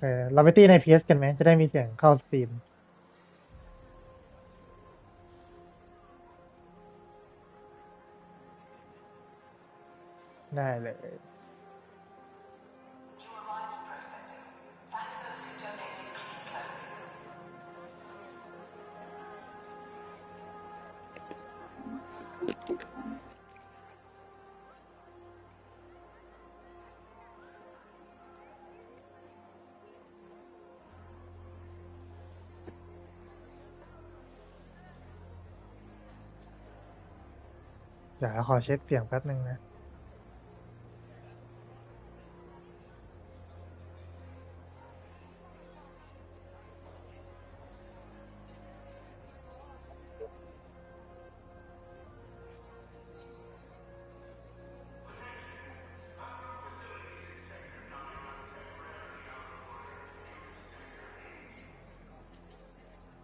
เออเราไปตีใน PS กันไหม จะได้มีเสียงเข้าสตรีม ได้เลย เดี๋ยวขอเช็คเสียงแป๊บหนึ่งนะ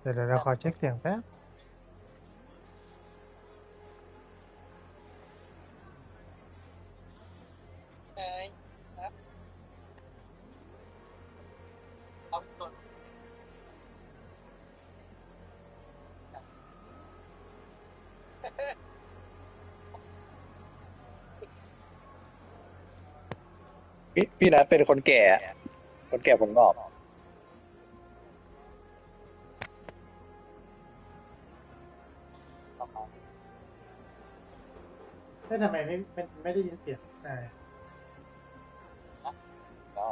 เดี๋ยวเดี๋ยวเราขอเช็คเสียงแป๊บ พี่พี่นัทเป็นคนแก่ คนแก่ผมงอกประมาณเฮ้ยทำไมไม่ไม่ไม่ได้ยินเสียงอ่าก็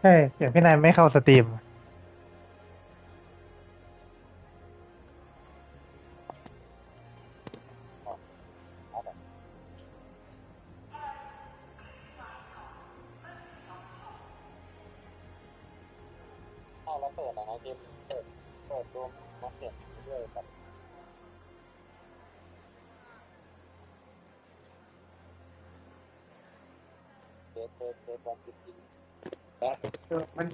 ใช่เสียงพี่นายไม่เข้าสตรีม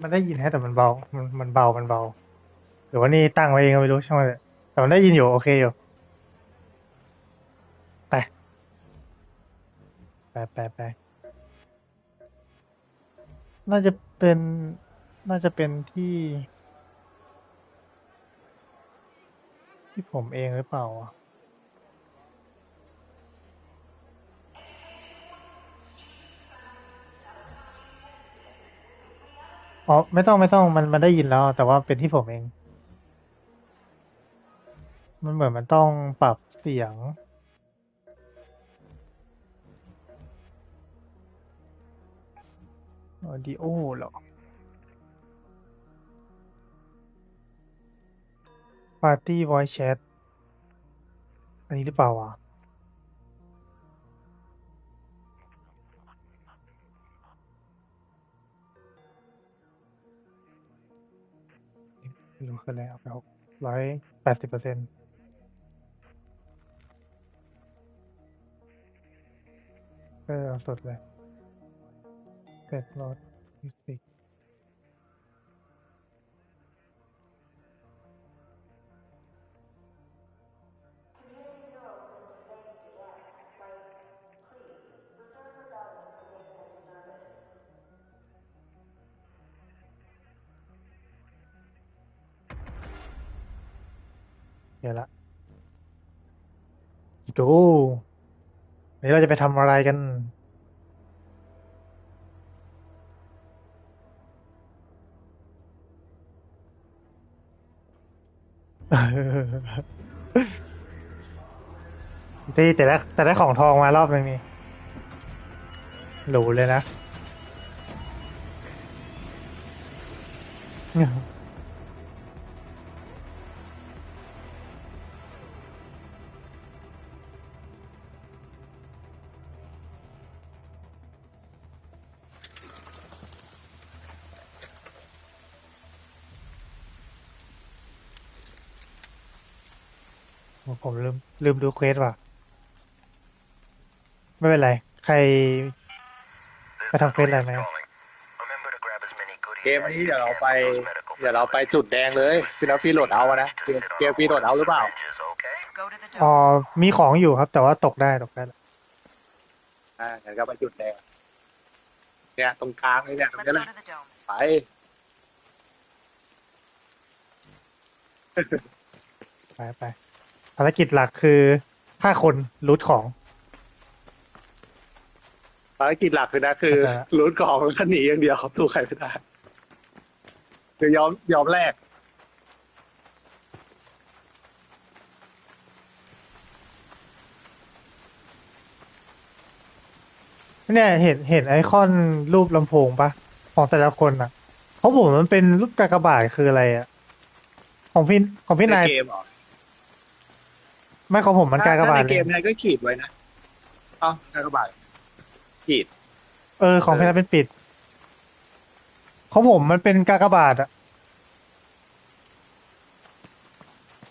มันได้ยินแฮะแต่มันเบา มันมันเบา มันเบาหรือว่านี่ตั้งไว้เองก็ไม่รู้ช่างมันแต่มันได้ยินอยู่โอเคอยู่ ไป ไปไปไปน่าจะเป็น น่าจะเป็นที่ ที่ผมเองหรือเปล่าอะ อ๋อไม่ต้องไม่ต้องมันมันได้ยินแล้ว แต่ว่าเป็นที่ผมเอง มันเหมือนมันต้องปรับเสียง ออดิโอเหรอ Party Voice Chat อันนี้หรือเปล่าวะ ไม่รู้คืออะไรเอาไปหกร้อยแปดสิบเปอร์เซ็นต์เออเอาสดเลยเกิดรถมิวสิก go วันนี้เราจะไปทำอะไรกัน ที่แต่ได้แต่ได้ของทองมารอบนึงนี่หรูเลยนะ ผมลืมลืมดูเควสว่ะ ไม่เป็นไร ใครไปทำเควสอะไรไหมเกมนี้เดี๋ยวเราไป เดี๋ยวเราไปจุดแดงเลยพี่นัทฟรีโหลดเอาอะนะเกมเกมฟรีโหลดเอาหรือเปล่า Go to the อ๋อ domes. มีของอยู่ครับ แต่ว่าตกได้ตกได้อ่างั้นก็ไปจุดแดงเนี่ยตรงกลางเลยเนี่ยตรง Let's นี้แห go ละ to the domes. ไปไปไป ภารกิจหลักคือฆ่าคนรูทของ ภารกิจหลักคือนะคือเข้าใจละลุ้นกล่องแล้วก็หนีอย่างเดียวสู้ใครไม่ได้คือยอมยอมแลกเนี่ยเห็นเห็นไอคอนรูปลำโพงปะของแต่ละคนอะเพราะผมมันเป็นรูปกากบาทคืออะไรอะ ของพี่ของพี่ในนายเกมเหรอ ไม่ของผมมันกากบาทถ้ในเลเกยมเนี่ยก็ขีดไว้นะเอ้ากากบาทขีด เออ ของพี่นายเป็นปิด ของผมมันเป็นกากบาทอะ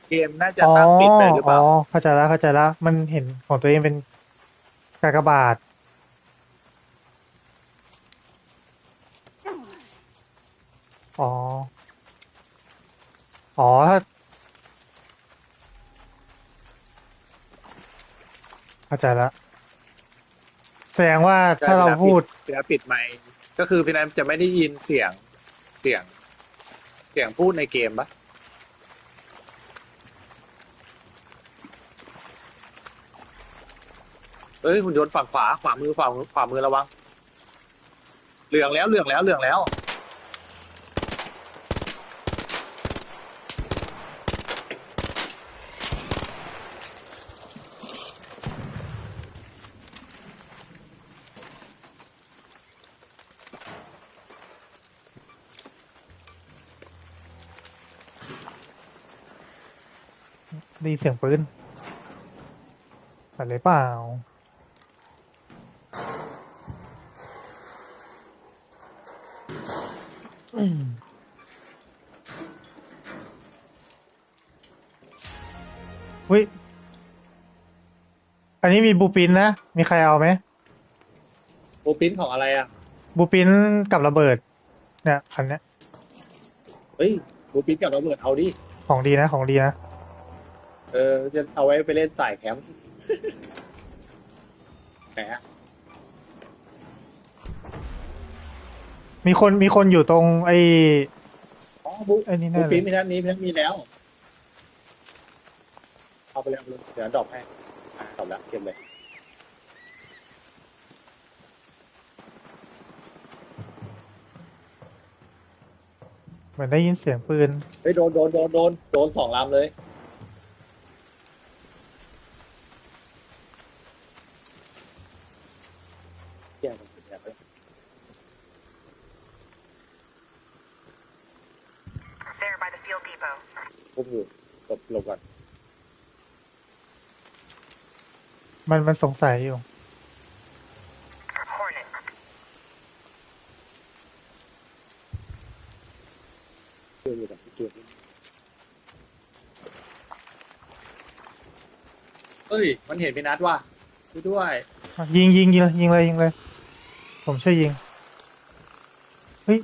เกมน่าจะอ๋อตั้งปิดเลยหรือเปอ๋ล่าอเข้าใจแล้วเข้าใจแล้ว มันเห็นของตัวเองเป็นกากบาทอ๋อ อ๋อถ้า เข้าใจแล้วแสดงว่าถ้าเราพูดพี่นัทปิดไมค์ก็คือพี่นัทจะไม่ได้ยินเสียงเสียง เสียงพูดในเกมปะเอ้ยหุ่นยนต์ฝั่งขวาขวามือขวามือขวามือระวังเหลืองแล้วเหลืองแล้วเหลืองแล้ว ได้ยินเสียงปืนอะไรเปล่าอืมวิอันนี้มีบูปินนะ มีใครเอาไหมโอปิ้นของอะไรอะ บูปินกับระเบิด เนี่ยคันเนี้ย เฮ้ยโอปิ้นกับระเบิดเอาดิ ของดีนะ ของดีนะ เออ จะเอาไว้ไปเล่นสายแคมป์แหมมีคนมีคนอยู่ตรงไอ้อ๋อบุ๊ไอ้นี่บูแน่เลปิ้นยมีท่านนี้มีท่านมีแล้ว เอาไปเลยเอาไปเลยเดี๋ยวดรอปให้อะดรอปแล้วเก็บเลย เหมือนได้ยินเสียงปืน เฮ้ยโดนโดนโดนโดนโดนสองลำเลยแย่กันสุดแย่ไป There by the field depot. พุ่มอยู่หลบหลบก่อนมันมันสงสัยอยู่ Hornet. เชื่ออยู่กับพี่เกียร์เฮ้ย มันเห็นพี่นัทว่ะช่วยด้วยยิงยิงยิงเลยยิงเลยยิงเลย ผมช่วยยิง เฮ้ย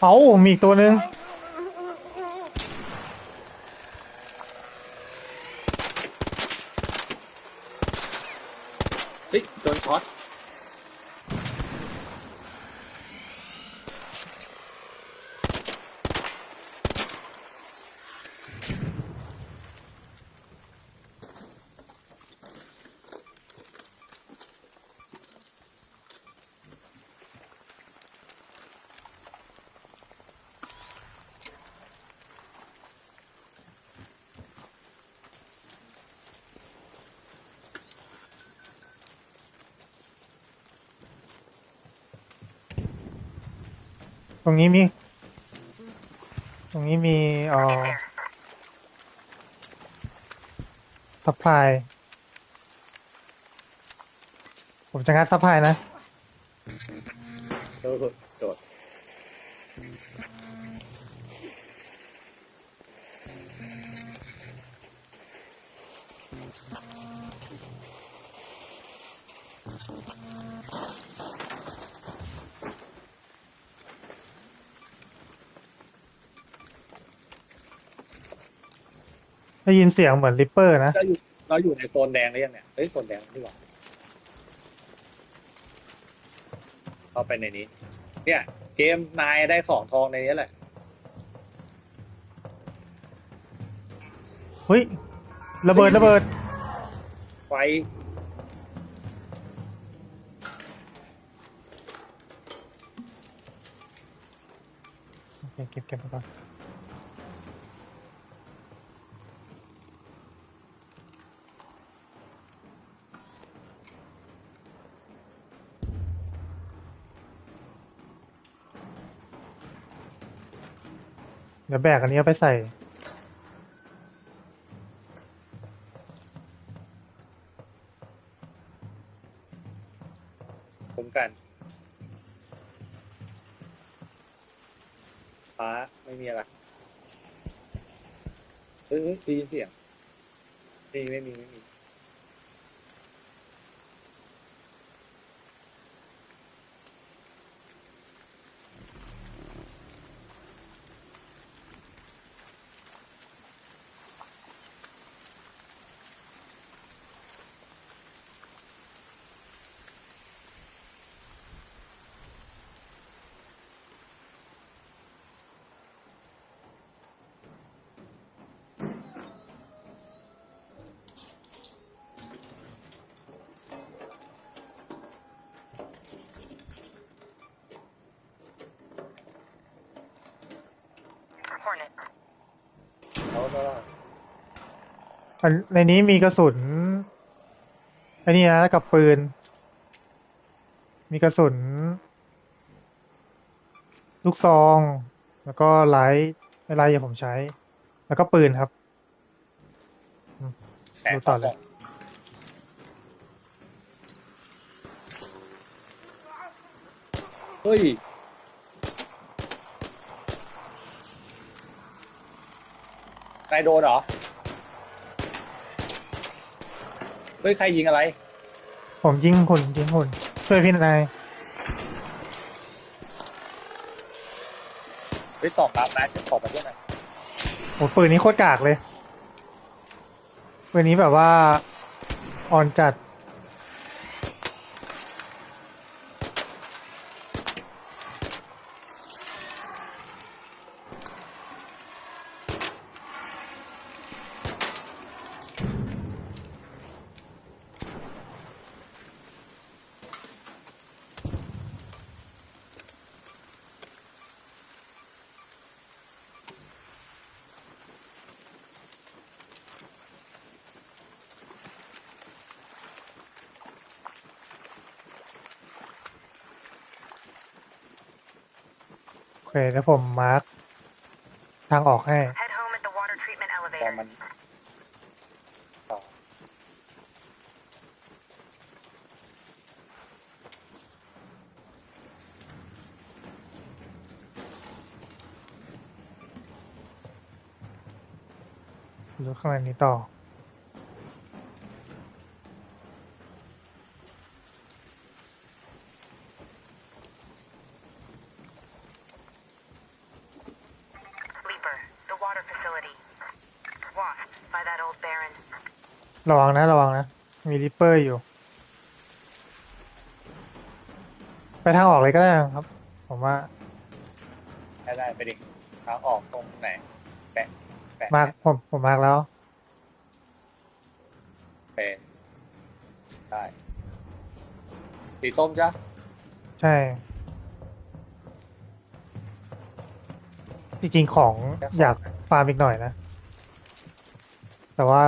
เอามีอีกตัวหนึ่ง รงนี้มี ตรงนี้มีเอ่อซัพพลาย ผมจะงัดซัพพลายนะ โดนโดด ได้ยินเสียงเหมือนริปเปอร์นะ เราอยู่เราอยู่ในโซนแดงหรือยังเนี่ย เฮ้ยโซนแดงนี่หว่าเข้าไปในนี้ เนี่ย เกมนายได้ของทองในนี้แหละ เฮ้ย ระเบิดระเบิด ไฟโอเคเก็บเก็บไปก่อน ดี๋ยวแบกอันนี้เอาไปใส่คุ้มกันฟ้าไม่มีอะไรเฮ้ยเฮ้ยได้ยินเสียงไม่มีไม่มีไม่มี ในนี้มีกระสุนอันนี้นะกับปืน มีกระสุน ลูกซอง แล้วก็ไลท์ไลท์อย่างผมใช้ แล้วก็ปืนครับแต่ดูต่ต่ออเลเลยยเฮ้ยใครโดนเหรอ เฮ้ยใครยิงอะไร ผมยิงหุ่นยิงหุ่นช่วยพี่นายเฮ้ยสองรับนะจะขอมาด้วยหน่อยโอ้ปืนนี้โคตรกากเลยปืนนี้แบบว่า ออนจัด เคแล้วผมมาร์คทางออกให้ Head home at the water treatment พอ elevator. มันต่อดูข้างในนี้ต่อ ระวังนะ ระวังนะ มีริปเปอร์อยู่ ไปทางออกเลยก็ได้ครับ ผมว่า ได้ได้ไปดิทางออกตรงไหนแปะแปะมาร์คผมผมมาร์คแล้วแปะได้สีส้มจ้ะใช่จริงๆของอยากฟาร์มอีกหน่อยนะ แต่ว่า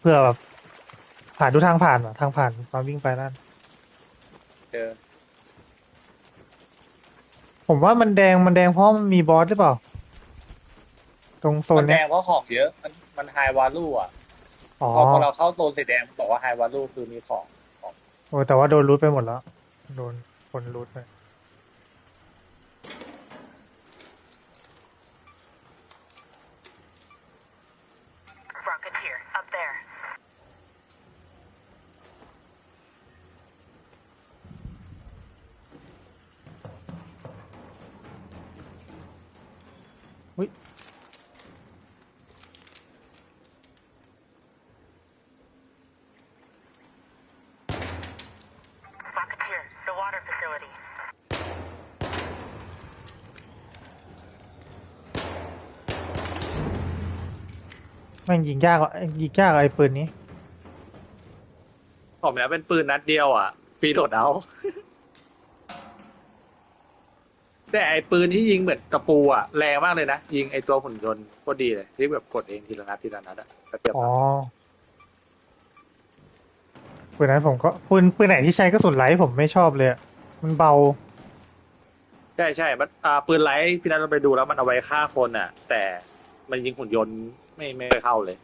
เพื่อแบบ ผ่านดูทางผ่านอะทางผ่านตอนวิ่งไปนั่น เจอผมว่ามันแดงมันแดงเพราะมันมีบอสหรือเปล่า ตรงโซมันนแดเนี้ยงเพราะของเยอะ มันมันไฮวาลูอะอ๋อพอพอเราเข้าโซนสีแดงบอกว่าไฮวาลูคือมีของ โอ้แต่ว่าโดนรูทไปหมดแล้ว โดนคนรูทไป แม่งยิงยากอะยิงยากอะไอ้ปืนนี้ ผมแล้วเป็นปืนนัดเดียวอะฟรีโหลดเอา แต่ไอปืนที่ยิงเหมือนตะปูอะแรงมากเลยนะ ยิงไอตัวหุ่นยนต์โคตรดีเลยที่แบบกดเองทีละนัดทีละนัดอะกระเทียบอ๋อปืนนั้นผมก็ปืนปืนไหนที่ใช้กระสุนไลท์ผมไม่ชอบเลยอะมันเบา ใช่ใช่มันอ่าปืนไลท์พี่นัทเราไปดูแล้วมันเอาไว้ฆ่าคนอะ แต่มันยิงหุ่นยนต์ ไม่ไม่เข้าเลย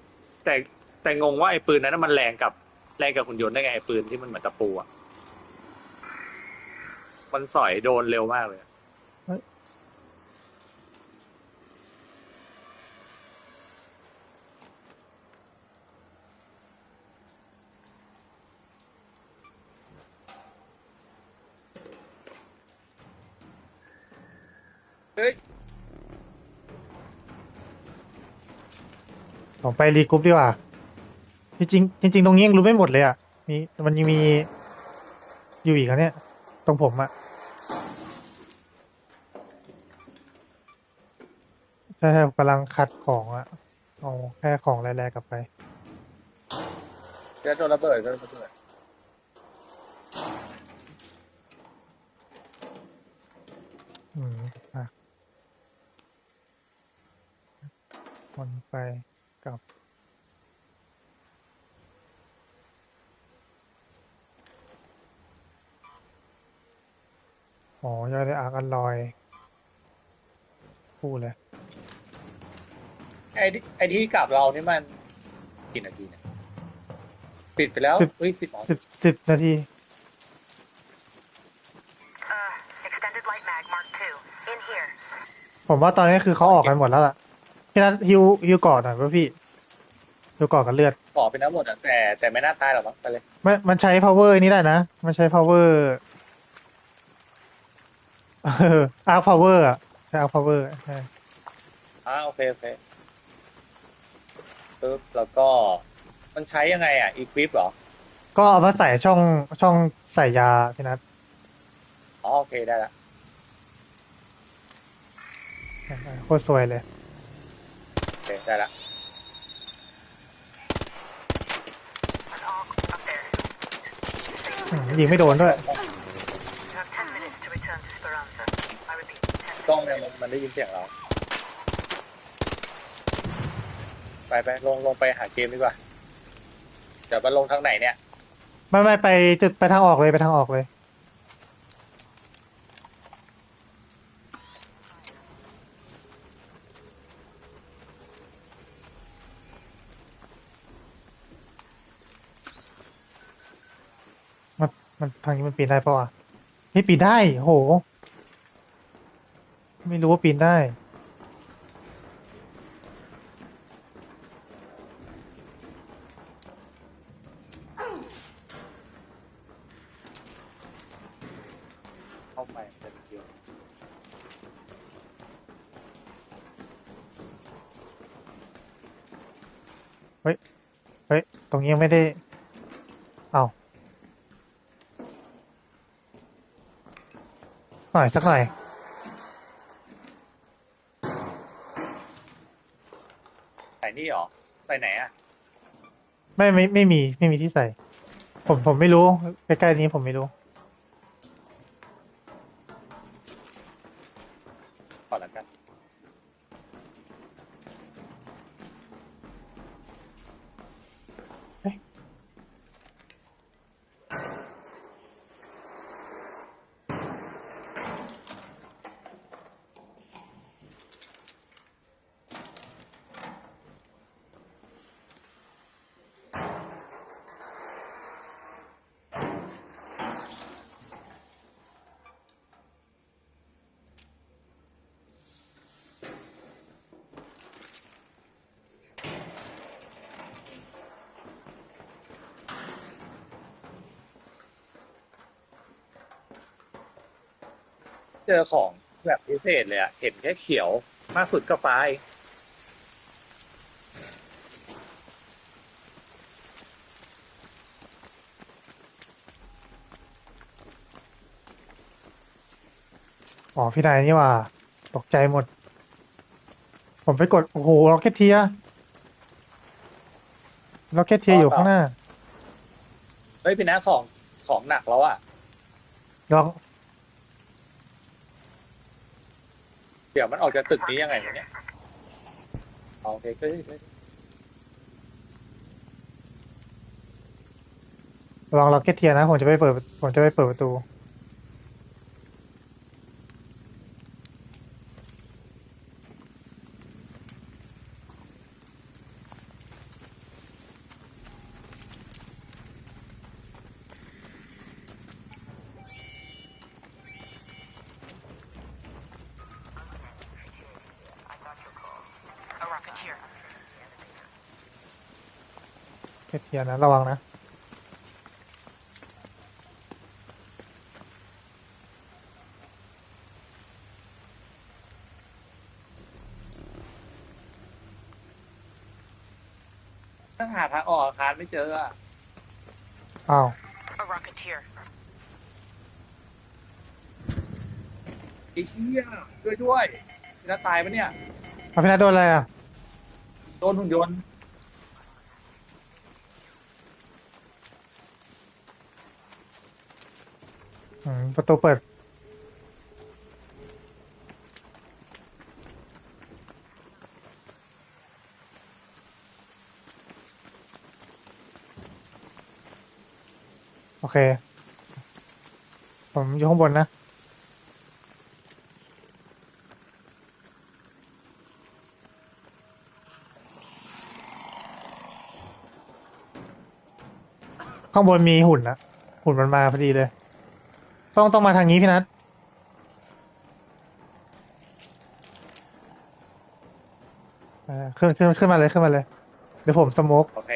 แต่แต่งงว่าไอ้ปืนนั้นนะมันแรงกับแรงกับหุ่นยนต์ได้ไงไอ้ปืนที่มันเหมือนตะปูอะมันสอยโดนเร็วมากเลย เฮ้ย ผมไปรีกรุ๊ปดีกว่า จริงๆจริงๆตรงนี้ยังรู้ไม่หมดเลยอะมีมันยังมีอยู่อีกอะเนี่ย ตรงผมอะใช่ๆผมกำลังคัดของอะเอาแค่ของแร่ๆกลับไปจะโดนระเบิดก็โดนระเบิดอืมอะวนไป กลับอ๋อยอดได้อาร์กอันลอยพูดเลย ไอ้ที่ไอ้ที่กลับเรานี่มันกี่นาทีเนี่ยปิดไปแล้วสิบ เฮ้ยสิบสองสิบสิบนาที Uh, extended light mag Mark II. In here. ผมว่าตอนนี้คือเขาออกกันหมดแล้วล่ะ พี่นัทฮิวฮิวก่อนหน่อยป่ะพี่ฮิวก่อนกันเลือดขอเป็นทั้งหมดอะแต่แต่ไม่น่าตายหรอกมั้งไปเลยมันมันใช้ power นี้ได้นะ มันใช้ power เออ arc power อะใช้ arc power ใช่อ่าโอเคโอเคปึ๊บแล้วก็มันใช้ยังไงอะอีควิปเหรอก็เอามาใส่ช่องช่องใส่ยาพี่นัทอ๋อโอเคได้ละโคตรสวยเลยโอ เคได้ละ An AUG up there. อืมยิงไม่โดนด้วย You have 10 minutes to return to Speranza. I repeat, 10กล้องเนี่ยมันมันได้ยินเสียงเรา ไปไปลงลงไปหาเกมดีกว่าเดี๋ยวมันลงทางไหนเนี่ย ไม่ไม่ไปจุดไปทางออกเลยไปทางออกเลย มันมันทางนี้มันปีนได้ปะวะนี่ปีนได้โห ไม่รู้ว่าปีนได้ เข้าไปเป็นเดียวเฮ้ยตรงนี้ยังไม่ได้ เอา หน่อยสักหน่อยใส่นี่เหรอ ใส่ไหนอะ ไม่ไม่ไม่มี ไม่มีที่ใส่ ผมผมไม่รู้ใกล้ๆนี้ผมไม่รู้ เจอของแบบพิเศษเลยอะเห็นแค่เขียวมากสุดก็ฟ้าเองอ๋อพี่นายนี่ว่า ตกใจหมด ผมไปกด โอ้โหล็อกเก็ตเทียล็อกเก็ตเทียร์อยู่ข้างหน้า เฮ้ยพี่นัทของของหนักแล้วอะล็อก เดี๋ยวมันออกจากตึกนี้ยังไงวะเนี่ยโอเคก็ได้ระวังล็อกเก็ตเทียนะ ผมจะไปเปิด ผมจะไปเปิดประตู เก็ตเทียร์นะระวังนะต้องหาทางออกอาคารไม่เจออะอ้าว A rocketeer. ไอ้เหี้ยช่วยด้วยพี่นัทตายปะเนี่ยมาพี่นัทโดนอะไรอะ โดนหุ่นยนต์อืมประตูเปิด โอเค ผมอยู่ข้างบนนะ ข้างบนมีหุ่นนะหุ่นมันมาพอดีเลย ต้องต้องมาทางนี้พี่นัทเออขึ้นขึ้นขึ้นมาเลยขึ้นมาเลย เดี๋ยวผมสโมกโอเค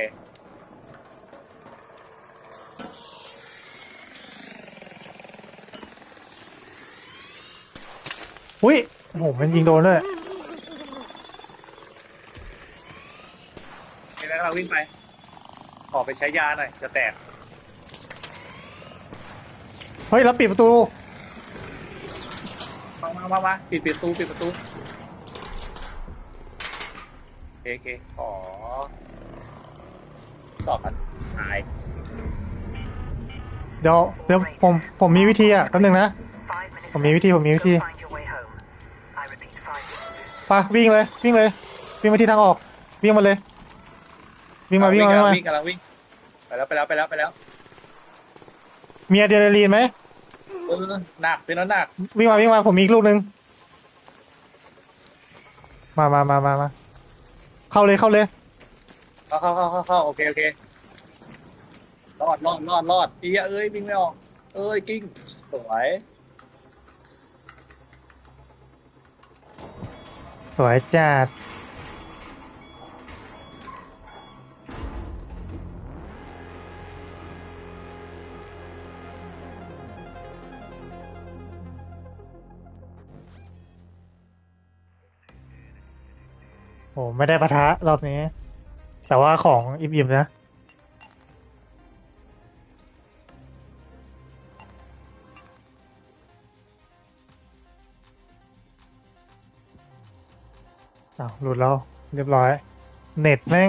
อุ้ยโอ้โหมันยิงโดนด้วยพี่นัทเราวิ่งไป ขอไปใช้ยาหน่อย จะแตก เฮ้ยแล้วปิดประตู มามามามาปิดปิดประตูปิดประตูโอเคโอเคขอตอบกันหายเดี๋ยวเดี๋ยวผมผมมีวิธีอะแป๊บนึงนะ Five minutes. ผมมีวิธีผมมีวิธี Go find your way home. I repeat, five minutes. ไปวิ่งเลยวิ่งเลย วิ่งมาที่ทางออก วิ่งมาเลย วิ่งมาวิ่งมาวิ่งมาวิ่งกำลังวิ่งไปแล้วไปแล้วไปแล้วไปแล้ว มีอะดรีนาลีนไหมเออหนักเป็นแล้วหนักวิ่งมาวิ่งมาผมมีอีกลูกหนึ่งมามามามามาเข้าเลยเข้าเลย เข้าเข้าเข้าเข้าเข้าโอเคโอเครอดรอดรอดรอดอีเอ้ยวิ่งไม่ออก เอ้ยกิ้งสวยสวยจัด ไม่ได้ปะทะรอบนี้ แต่ว่าของอิ่มๆนะ อ้าวหลุดแล้ว เรียบร้อย เน็ตแม่ง